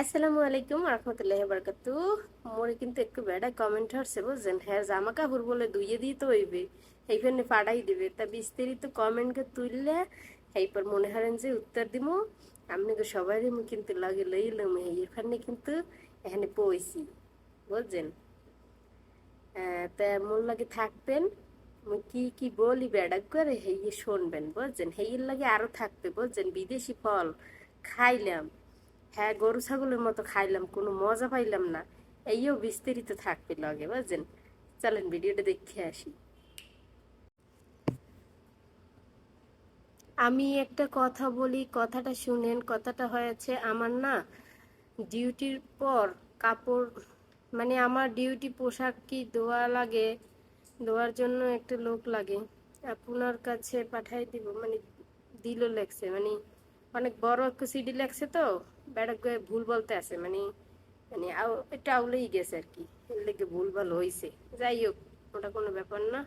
আসসালামু আলাইকুম রহমতুল্লাহ বরকাত মোরে কিন্তু একটু বেড়া কমেন্ট হচ্ছে বুঝছেন? হ্যাঁ জামা কাপড় বলে ধুইয়ে তো হইবে। এইখানে পাঠাই দিবে। তা বিস্তারিত কমেন্টকে তুললে এইপর মনে হারেন যে উত্তর দিব আপনাকে সবাই কিন্তু লাগে লইলাম এইখানে কিন্তু এখানে পইছি, বুঝছেন? তা মোর লাগে থাকবেন। কি কি বলি বেড়া করে হেয়ে শুনবেন, বুঝছেন? হেইয়ের লাগে আরও থাকবে, বুঝছেন? বিদেশি ফল খাইলাম। হ্যাঁ গরু, ছাগলের মতো খাইলাম, কোনো মজা পাইলাম না। এইও বিস্তারিত থাকবে লগে, বুঝছেন? চলেন ভিডিওটা দেখে আসি। আমি একটা কথা বলি, কথাটা শুনেন, কথাটা হয়েছে আমার না ডিউটির পর কাপড় মানে আমার ডিউটি পোশাক কি ধোয়া লাগে, ধোয়ার জন্য একটা লোক লাগে, আপনার কাছে পাঠাই দিব মানে দিল লেগছে মানে অনেক বড় একটা সিডি লাগছে তো বেড়া করে ভুল বলতে আছে মানে মানে এটা আউলেই গেছে আর কি লেগে ভুল ভালো হয়েছে যাই হোক, ওটা কোনো ব্যাপার না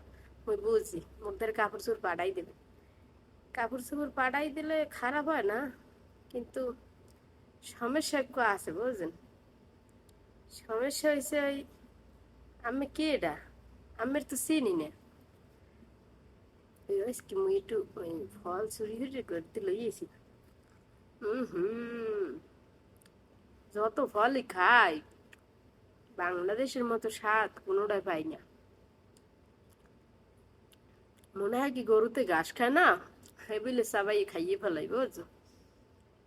ওই বুঝছি মোদের কাপড় চোপড় পাঠাই দেবে। কাপড় চোপড় পাঠাই দিলে খারাপ হয় না, কিন্তু সমস্যা একটু আছে বুঝলেন সমস্যা হয়েছে ওই, আমি কে এটা? আমি তো চিনি না। ওই কি মুই একটু ওই ফল চুরি করতে লইয়েছি যত ফলই খাই, বাংলাদেশের মতো স্বাদ কোনোটাই পাই না। মনে হয় কি গরুতে ঘাস খায় না? হেবিলে সবাই খাইয়ে ফেলাই, বুঝছ?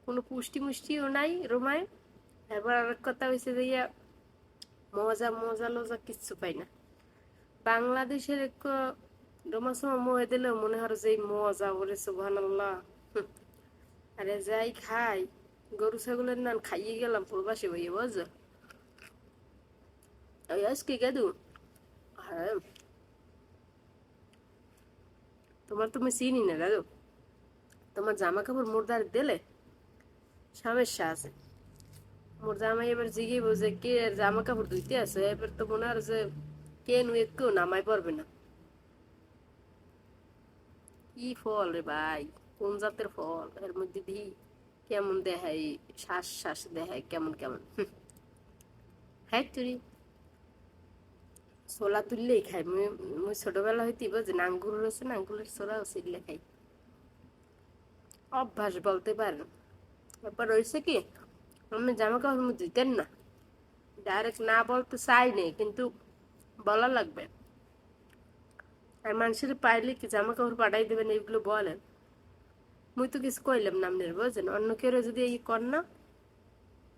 কোনো পুষ্টি মুষ্টিও নাই রোমায়। এবার আরেক কথা হয়েছে যে মজা মজা, লজা কিচ্ছু পাই না। বাংলাদেশের এক রোমা সমা মোহে দিলেও মনে হয় যে মজা ওরে সুবহান আল্লাহ আরে যাই খাই। গরু, ছাগলের নান খাইয়ে গেলাম, প্রবাসী হইয়ে বুঝছ ওই আজকে গেদু হ্যাঁ তোমার তুমি চিনি না দাদু তোমার জামা কাপড় মোরদার দিলে? সমস্যা আছে। মোর জামাই এবার জিগিব যে কে জামা কাপড় ধুইতে আছে? এবার তো মনে হয় যে কে নুয়ে কেউ নামাই পারবে না। কি ফল রে ভাই। কোন জাতের ফল? এর মধ্যে দি কেমন দেখাই শ্বাস শ্বাস দেখাই কেমন কেমন? হুম। হ্যাঁ তুই ছোলা তুললেই খাই মুই ছোটবেলা হইতে যে নাঙ্গুর রয়েছে নাঙ্গুলের ছোলা সিললে খাই। অভ্যাস বলতে পারেন। ব্যাপার রয়েছে কি, আমি জামা কাপড় আমি দিতেন না। ডাইরেক্ট না বলতে চাই নেই, কিন্তু বলা লাগবে। আর মানুষের পাইলে কি জামা কাপড় পাঠাই দেবেন, এইগুলো বলেন। মুই তো কিছু কইলাম না আপনার, বুঝছেন? অন্য কেউ যদি এই কর না,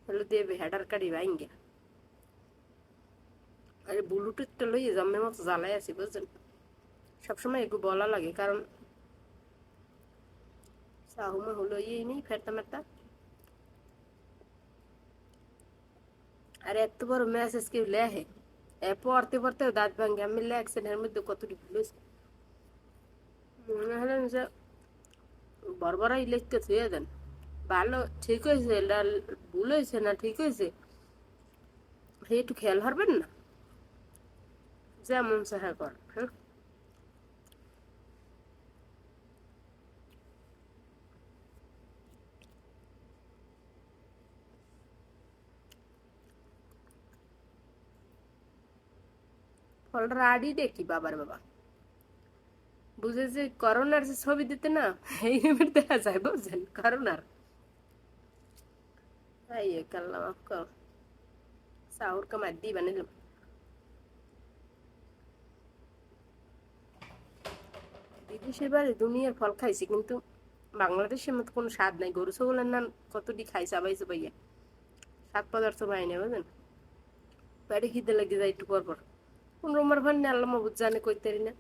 তাহলে দেবে হেডার কাটি ভাঙ্গে। আরে ব্লুটুথটা লইয়ে জন্মের মতো জ্বালাই আছি, বুঝছেন? সবসময় এগুলো বলা লাগে, কারণ সাহুমা হলো ইয়ে নেই ফেরতাম একটা আর এত বড় মেসেজ কেউ লেহে পড়তে পড়তে দাঁত ভাঙ্গে, আমি লেখছেন এর মধ্যে কতটি ভুল মনে হলেন যে বরবরাই লিখতে থুয়ে দেন। ভালো, ঠিক হয়েছে এটা ভুল হয়েছে না ঠিক হয়েছে? একটু খেয়াল হারবেন না? যেমন সাহা কর ফলটা আডি দেখি, বাবার বাবা। বুঝে যে করোনার যে ছবি দিতে না, এই দেখা যায়, বুঝছেন? করোনার। এই কাল্লাম আপকা সাহুর का মাদ্দি বানাইলাম বিদেশের বাড়ি দুনিয়ার ফল খাইছি, কিন্তু বাংলাদেশের মতো কোনো স্বাদ নাই। গরু ছাগলের নান কতটি খাই চাবাইছে ভাইয়া স্বাদ পদার্থ পাই না বুঝলেন পেটে খিদে লেগে যায় একটু পর পর। কোন রোমার ভান আল্লাহ মবুদ জানে, কইতে পারি না।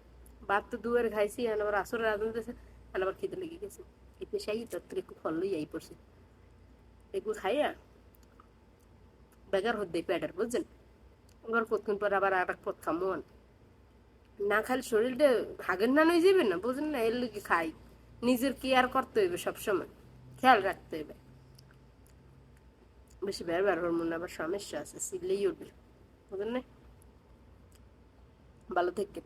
ভাত তো দুয়ারে খাইছি, আর আবার আসরে রাঁধুন দিয়েছে আর আবার খিদে লেগে গেছে। এই পেশাই তোর থেকে একটু ফল লই আই পড়ছে। এগুলো খাইয়া বেগার হদ্দেই পেটের, বুঝছেন? আবার কতক্ষণ পর আবার আর এক পথ খামন না খালি শরীরটা হাগের না নই যাবে না বুঝেন না? এর লোকে খাই। নিজের কেয়ার করতে হইবে সবসময়। খেয়াল রাখতে হইবে। বেশি বের বের হরমোন আবার সমস্যা আছে সিলেই উঠবে। বুঝলেন ভালো থেকে